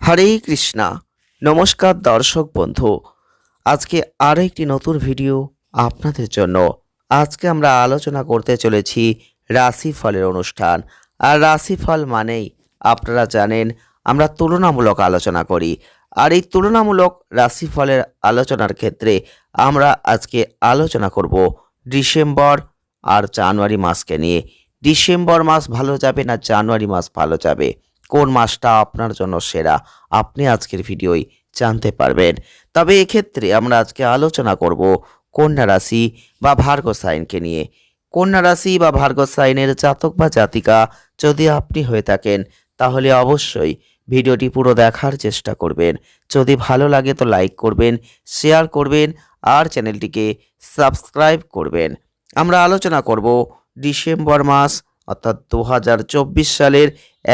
হরে কৃষ্ণা। নমস্কার দর্শক বন্ধু। আজকে আরও একটি নতুন ভিডিও আপনাদের জন্য। আজকে আমরা আলোচনা করতে চলেছি রাশিফলের অনুষ্ঠান। আর রাশিফল মানেই আপনারা জানেন, আমরা তুলনামূলক আলোচনা করি। আর এই তুলনামূলক রাশিফলের আলোচনার ক্ষেত্রে আমরা আজকে আলোচনা করব ডিসেম্বর আর জানুয়ারি মাসকে নিয়ে। ডিসেম্বর মাস ভালো যাবে না জানুয়ারি মাস ভালো যাবে? কোন মাসটা আপনার জন্য সেরা? আপনি আজকের ভিডিওই জানতে পারবেন। তবে এক্ষেত্রে আমরা আজকে আলোচনা করব কন্যা রাশি বা ভার্গ সাইনকে নিয়ে। কন্যা রাশি বা ভার্গ সাইনের জাতক বা জাতিকা যদি আপনি হয়ে থাকেন, তাহলে অবশ্যই ভিডিওটি পুরো দেখার চেষ্টা করবেন। যদি ভালো লাগে তো লাইক করবেন, শেয়ার করবেন আর চ্যানেলটিকে সাবস্ক্রাইব করবেন। আমরা আলোচনা করব ডিসেম্বর মাস অর্থাৎ দু হাজার চব্বিশ সালের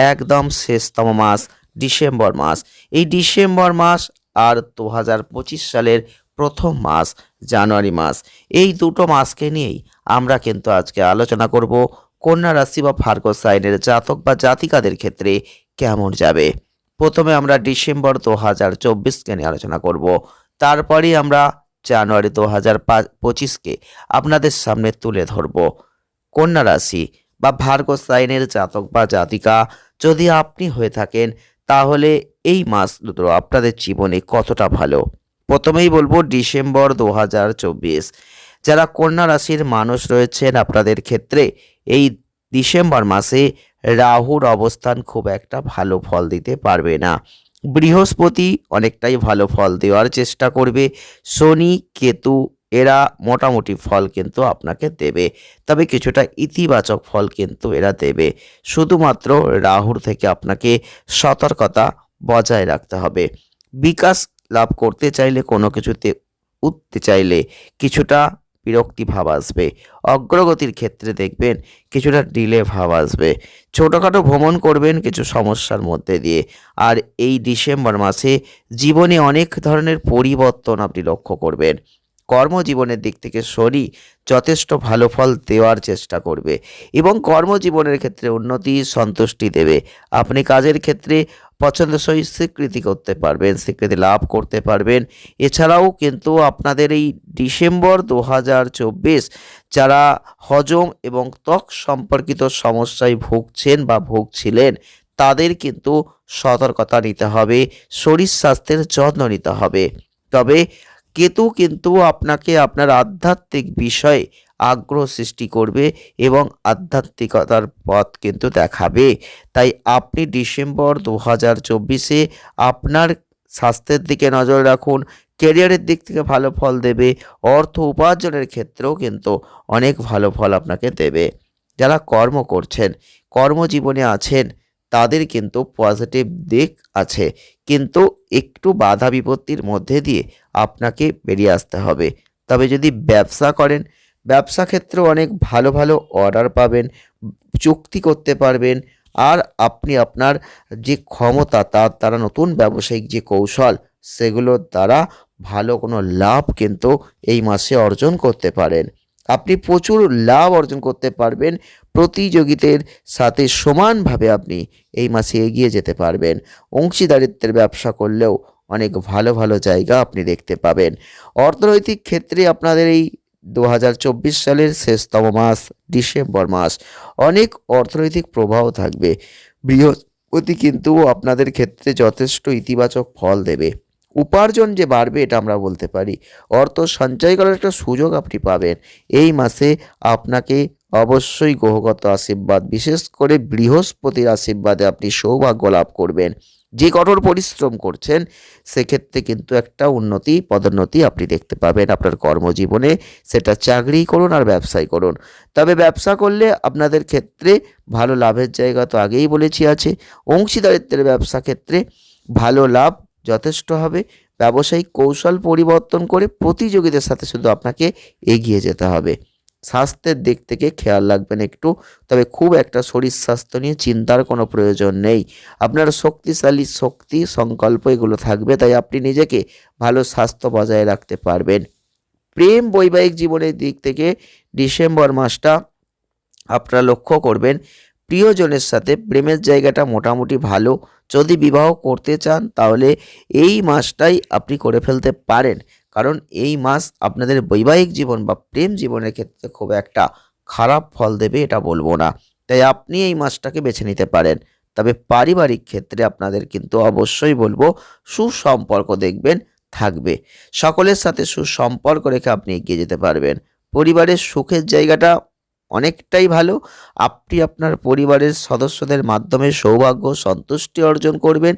একদম শেষতম মাস, ডিসেম্বর মাস। এই ডিসেম্বর মাস আর দু হাজার পঁচিশ সালের প্রথম মাস, জানুয়ারি মাস। এই দুটো মাসকে নিয়েই আমরা কিন্তু আজকে আলোচনা করব কন্যা রাশি বা ভার্গ সাইনের জাতক বা জাতিকাদের ক্ষেত্রে কেমন যাবে। প্রথমে আমরা ডিসেম্বর দু হাজার চব্বিশকে নিয়ে আলোচনা করব। তারপরেই আমরা জানুয়ারি দু হাজার পঁচিশকে আপনাদের সামনে তুলে ধরব। কন্যা রাশি বা ভার্গ সাইনের জাতক বা জাতিকা যদি আপনি হয়ে থাকেন, তাহলে এই মাস দুটো আপনাদের জীবনে কতটা ভালো? প্রথমেই বলব ডিসেম্বর দু হাজার চব্বিশ। যারা কন্যা রাশির মানুষ রয়েছেন, আপনাদের ক্ষেত্রে এই ডিসেম্বর মাসে রাহুর অবস্থান খুব একটা ভালো ফল দিতে পারবে না। বৃহস্পতি অনেকটাই ভালো ফল দেওয়ার চেষ্টা করবে। শনি, কেতু এরা মোটামুটি ফল কিন্তু আপনাকে দেবে। তবে কিছুটা ইতিবাচক ফল কিন্তু এরা দেবে। শুধুমাত্র রাহুর থেকে আপনাকে সতর্কতা বজায় রাখতে হবে। বিকাশ লাভ করতে চাইলে, কোনো কিছুতে উঠতে চাইলে কিছুটা বিরক্তি ভাব আসবে। অগ্রগতির ক্ষেত্রে দেখবেন কিছুটা ডিলে ভাব আসবে। ছোটোখাটো ভ্রমণ করবেন কিছু সমস্যার মধ্যে দিয়ে। আর এই ডিসেম্বর মাসে জীবনে অনেক ধরনের পরিবর্তন আপনি লক্ষ্য করবেন। কর্মজীবনের দিক থেকে শনি যথেষ্ট ভালো ফল দেওয়ার চেষ্টা করবে এবং কর্মজীবনের ক্ষেত্রে উন্নতি, সন্তুষ্টি দেবে। আপনি কাজের ক্ষেত্রে পছন্দসই স্বীকৃতি করতে পারবেন, স্বীকৃতি লাভ করতে পারবেন। এছাড়াও কিন্তু আপনাদের এই ডিসেম্বর দু হাজার চব্বিশ যারা হজম এবং ত্বক সম্পর্কিত সমস্যায় ভুগছেন বা ভুগছিলেন, তাদের কিন্তু সতর্কতা নিতে হবে, শরীর স্বাস্থ্যের যত্ন নিতে হবে। তবে কেতু কিন্তু আপনাকে আপনার আধ্যাত্মিক বিষয়ে আগ্রহ সৃষ্টি করবে এবং আধ্যাত্মিকতার পথ কিন্তু দেখাবে। তাই আপনি ডিসেম্বর দু হাজার চব্বিশে আপনার স্বাস্থ্যের দিকে নজর রাখুন কেরিয়ারের দিক থেকে ভালো ফল দেবে, অর্থ উপার্জনের ক্ষেত্রেও কিন্তু অনেক ভালো ফল আপনাকে দেবে। যারা কর্ম করছেন, কর্মজীবনে আছেন তাদের কিন্তু পজিটিভ দিক আছে। কিন্তু একটু বাধা বিপত্তির মধ্যে দিয়ে আপনাকে বেরিয়ে আসতে হবে। তবে যদি ব্যবসা করেন, ব্যবসা ক্ষেত্রে অনেক ভালো ভালো অর্ডার পাবেন, চুক্তি করতে পারবেন। আর আপনি আপনার যে ক্ষমতা তার দ্বারা নতুন ব্যবসায়িক যে কৌশল সেগুলোর দ্বারা ভালো কোনো লাভ কিন্তু এই মাসে অর্জন করতে পারেন। আপনি প্রচুর লাভ অর্জন করতে পারবেন। প্রতিযোগিতার সাথে সমানভাবে আপনি এই মাসে এগিয়ে যেতে পারবেন। অংশীদারিত্বের ব্যবসা করলেও অনেক ভালো ভালো জায়গা আপনি দেখতে পাবেন। অর্থনৈতিক ক্ষেত্রে আপনাদের এই দু হাজার চব্বিশ সালের শেষতম মাস, ডিসেম্বর মাস। অনেক অর্থনৈতিক প্রভাব থাকবে। বৃহস্পতি কিন্তু আপনাদের ক্ষেত্রে যথেষ্ট ইতিবাচক ফল দেবে। উপার্জন যে বাড়বে এটা আমরা বলতে পারি। অর্থ সঞ্চয় করার একটা সুযোগ আপনি পাবেন। এই মাসে আপনাকে অবশ্যই গ্রহগত আশীর্বাদ, বিশেষ করে বৃহস্পতির আশীর্বাদে আপনি সৌভাগ্য লাভ করবেন। যে কঠোর পরিশ্রম করছেন, সেক্ষেত্রে কিন্তু একটা উন্নতি, পদোন্নতি আপনি দেখতে পাবেন আপনার কর্মজীবনে। সেটা চাকরি করুন আর ব্যবসায় করুন। তবে ব্যবসা করলে আপনাদের ক্ষেত্রে ভালো লাভের জায়গা তো আগেই বলেছি আছে। অংশীদারিত্বের ব্যবসা ক্ষেত্রে ভালো লাভ যথেষ্ট হবে। ব্যবসায়িক কৌশল পরিবর্তন করে প্রতিযোগীদের সাথে শুধু আপনাকে এগিয়ে যেতে হবে। স্বাস্থ্যের দিক থেকে খেয়াল রাখবেন একটু। তবে খুব একটা শরীর স্বাস্থ্য নিয়ে চিন্তার কোনো প্রয়োজন নেই। আপনার শক্তিশালী শক্তি, সংকল্প এগুলো থাকবে, তাই আপনি নিজেকে ভালো স্বাস্থ্য বজায় রাখতে পারবেন। প্রেম বৈবাহিক জীবনের দিক থেকে ডিসেম্বর মাসটা আপনারা লক্ষ্য করবেন, প্রিয়জনের সাথে প্রেমের জায়গাটা মোটামুটি ভালো। যদি বিবাহ করতে চান, তাহলে এই মাসটাই আপনি করে ফেলতে পারেন। কারণ এই মাস আপনাদের বৈবাহিক জীবন বা প্রেম জীবনের ক্ষেত্রে খুব একটা খারাপ ফল দেবে এটা বলব না। তাই আপনি এই মাসটাকে বেছে নিতে পারেন। তবে পারিবারিক ক্ষেত্রে আপনাদের কিন্তু অবশ্যই বলব সুসম্পর্ক দেখবেন, থাকবে। সকলের সাথে সুসম্পর্ক রেখে আপনি এগিয়ে যেতে পারবেন। পরিবারের সুখের জায়গাটা অনেকটাই ভালো। আপনি আপনার পরিবারের সদস্যদের মাধ্যমে সৌভাগ্য, সন্তুষ্টি অর্জন করবেন।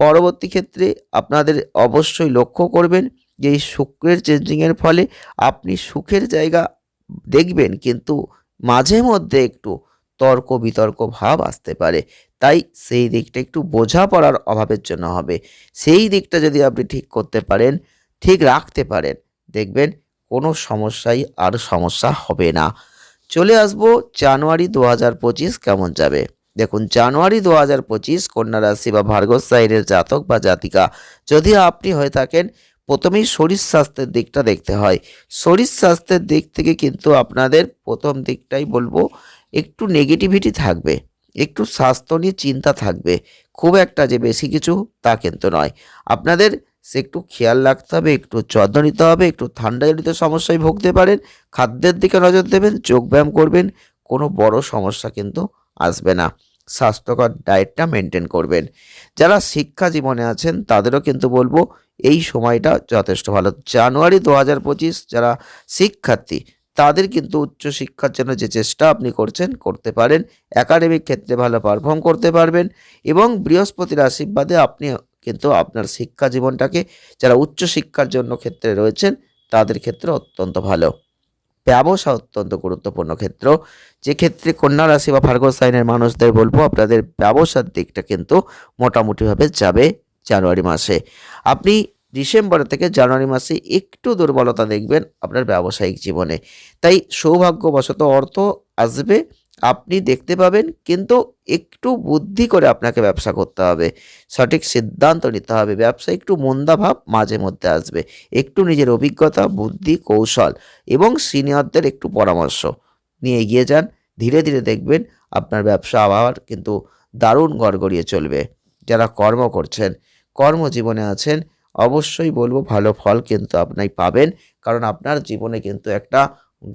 পরবর্তী ক্ষেত্রে আপনাদের অবশ্যই লক্ষ্য করবেন যে শুক্রের চেঞ্জিংয়ের ফলে আপনি সুখের জায়গা দেখবেন, কিন্তু মাঝে মধ্যে একটু তর্ক বিতর্ক ভাব আসতে পারে। তাই সেই দিকটা একটু বোঝাপড়ার অভাবের জন্য হবে। সেই দিকটা যদি আপনি ঠিক করতে পারেন, ঠিক রাখতে পারেন, দেখবেন কোনো সমস্যাই আর সমস্যা হবে না। চলে আসব জানুয়ারি দু হাজার পঁচিশ কেমন যাবে? দেখুন, জানুয়ারি দু হাজার পঁচিশ কন্যা রাশি বা ভার্গব সাইডের জাতক বা জাতিকা, যদি আপনি হয়ে থাকেন প্রথমেই শরীর স্বাস্থ্যের দিকটা দেখতে হয়। শরীর স্বাস্থ্যের দিক থেকে কিন্তু আপনাদের প্রথম দিকটাই বলব, একটু নেগেটিভিটি থাকবে, একটু স্বাস্থ্য নিয়ে চিন্তা থাকবে, খুব একটা যে বেশি কিছু তা কিন্তু নয়। আপনাদের সে একটু খেয়াল রাখতে হবে, একটু যত্ন নিতে হবে, একটু ঠান্ডাজনিত সমস্যায় ভুগতে পারেন, খাদ্যের দিকে নজর দেবেন যোগব্যায়াম করবেন, কোনো বড় সমস্যা কিন্তু আসবে না। স্বাস্থ্যকর ডায়েটটা মেনটেন করবেন। যারা শিক্ষা জীবনে আছেন তাদেরও কিন্তু বলব এই সময়টা যথেষ্ট ভালো। জানুয়ারি দু হাজার পঁচিশ যারা শিক্ষার্থী, তাদের কিন্তু উচ্চশিক্ষার জন্য যে চেষ্টা আপনি করছেন, করতে পারেন। একাডেমিক ক্ষেত্রে ভালো পারফর্ম করতে পারবেন এবং বৃহস্পতির আশীর্বাদে আপনি কিন্তু আপনার শিক্ষা জীবনটাকে, যারা উচ্চশিক্ষার জন্য ক্ষেত্রে রয়েছেন, তাদের ক্ষেত্রে অত্যন্ত ভালো। ব্যবসা অত্যন্ত গুরুত্বপূর্ণ ক্ষেত্র। যে ক্ষেত্রে কন্যা রাশি বা ভার্গব সাইনের মানুষদের বলব, আপনাদের ব্যবসার দিকটা কিন্তু মোটামুটিভাবে যাবে। জানুয়ারি মাসে। আপনি ডিসেম্বর থেকে জানুয়ারি মাসে একটু দুর্বলতা দেখবেন আপনার ব্যবসায়িক জীবনে। তাই সৌভাগ্যবশত অর্থ আসবে, আপনি দেখতে পাবেন, কিন্তু একটু বুদ্ধি করে আপনাকে ব্যবসা করতে হবে। সঠিক সিদ্ধান্ত নিতে হবে। ব্যবসা একটু মন্দাভাব মাঝে মধ্যে আসবে। একটু নিজের অভিজ্ঞতা, বুদ্ধি, কৌশল এবং সিনিয়রদের একটু পরামর্শ নিয়ে এগিয়ে যান। ধীরে ধীরে দেখবেন আপনার ব্যবসা আবার কিন্তু দারুণ গড়গড়িয়ে চলবে। যারা কর্ম করছেন কর্মজীবনে আছেন, অবশ্যই বলব ভালো ফল কিন্তু আপনি পাবেন। কারণ আপনার জীবনে কিন্তু একটা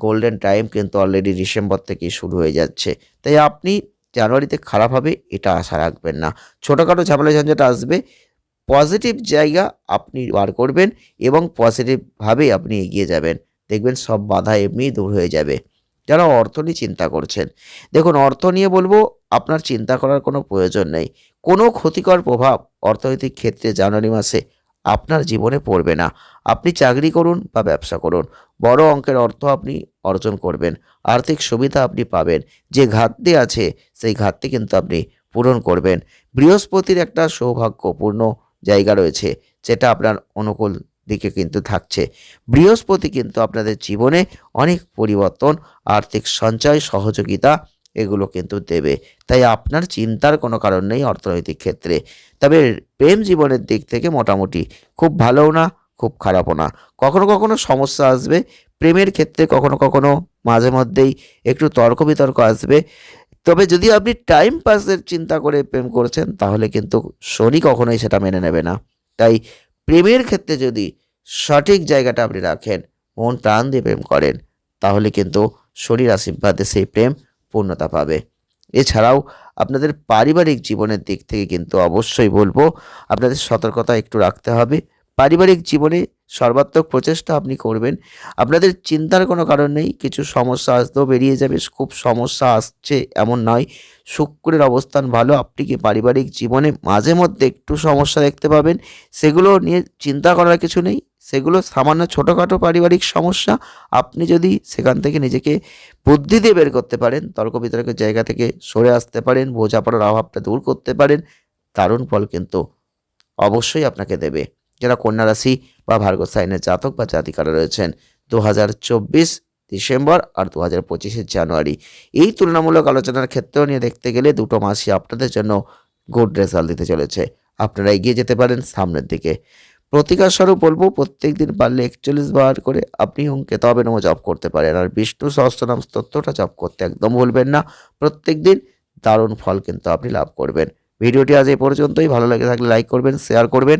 গোল্ডেন টাইম কিন্তু অলরেডি ডিসেম্বর থেকেই শুরু হয়ে যাচ্ছে। তাই আপনি জানুয়ারিতে খারাপ হবে, এটা আশা রাখবেন না। ছোটোখাটো ঝামেলা ঝঞ্ঝাট আসবে পজিটিভ জায়গা আপনি বার করবেন এবং পজিটিভভাবেই আপনি এগিয়ে যাবেন। দেখবেন সব বাধা এমনিই দূর হয়ে যাবে। যারা অর্থ নিয়ে চিন্তা করছেন। দেখুন, অর্থ নিয়ে বলব, আপনার চিন্তা করার কোনো প্রয়োজন নেই। কোনো ক্ষতিকর প্রভাব অর্থনৈতিক ক্ষেত্রে জানুয়ারি মাসে আপনার জীবনে পড়বে না। আপনি চাকরি করুন বা ব্যবসা করুন। বড় অঙ্কের অর্থ আপনি অর্জন করবেন। আর্থিক সুবিধা আপনি পাবেন। যে ঘাটতি আছে, সেই ঘাটতি কিন্তু আপনি পূরণ করবেন। বৃহস্পতির একটা সৌভাগ্যপূর্ণ জায়গা রয়েছে, যেটা আপনার অনুকূল দিকে কিন্তু থাকছে। বৃহস্পতি কিন্তু আপনাদের জীবনে অনেক পরিবর্তন, আর্থিক সঞ্চয়, সহযোগিতা এগুলো কিন্তু দেবে। তাই আপনার চিন্তার কোনো কারণ নেই অর্থনৈতিক ক্ষেত্রে। তবে প্রেম জীবনের দিক থেকে মোটামুটি খুব ভালোও না, খুব খারাপও না। কখনো কখনো সমস্যা আসবে, প্রেমের ক্ষেত্রে কখনো কখনো মাঝে মধ্যেই একটু তর্ক বিতর্ক আসবে। তবে যদি আপনি টাইম পাসের চিন্তা করে প্রেম করছেন, তাহলে কিন্তু শনি কখনোই সেটা মেনে নেবে না। তাই প্রেমের ক্ষেত্রে যদি সঠিক জায়গাটা আপনি রাখেন, মন প্রাণ দিয়ে প্রেম করেন, তাহলে কিন্তু শরীর আশীর্বাদে সেই প্রেম পূর্ণতা পাবে। এছাড়াও আপনাদের পারিবারিক জীবনের দিক থেকে কিন্তু অবশ্যই বলব, আপনাদের সতর্কতা একটু রাখতে হবে। পারিবারিক জীবনে সর্বাত্মক প্রচেষ্টা আপনি করবেন। আপনাদের চিন্তার কোনো কারণ নেই, কিছু সমস্যা আসতেও বেরিয়ে যাবে, খুব সমস্যা আসছে এমন নয়। শুক্রের অবস্থান ভালো, আপনি কি পারিবারিক জীবনে মাঝে মধ্যে একটু সমস্যা দেখতে পাবেন? সেগুলো নিয়ে চিন্তা করার কিছু নেই। সেগুলো সামান্য ছোটোখাটো পারিবারিক সমস্যা। আপনি যদি সেখান থেকে নিজেকে বুদ্ধি দিয়ে বের করতে পারেন, তর্ক বিতর্কের জায়গা থেকে সরে আসতে পারেন, বোঝাপড়ার অভাবটা দূর করতে পারেন, দারুণ ফল কিন্তু অবশ্যই আপনাকে দেবে। যারা কন্যা রাশি বা ভার্গ সাইনের জাতক বা জাতিকারা রয়েছেন। দু হাজার চব্বিশ ডিসেম্বর আর দু হাজার জানুয়ারি। এই তুলনামূলক আলোচনার ক্ষেত্রেও নিয়ে দেখতে গেলে দুটো মাসই আপনাদের জন্য গুড রেজাল্ট দিতে চলেছে। আপনারা এগিয়ে যেতে পারেন সামনের দিকে। প্রতিকার স্বরূপ বলব, প্রত্যেক দিন পারলে একচল্লিশ বার করে আপনি অঙ্কে তবে নম জপ করতে পারেন। আর বিষ্ণু সহস্রনাম স্তোত্রটা জপ করতে একদম ভুলবেন না। প্রত্যেক দিন দারুণ ফল কিন্তু আপনি লাভ করবেন। ভিডিওটি আজ এই পর্যন্তই। ভালো লাগে থাকলে লাইক করবেন শেয়ার করবেন।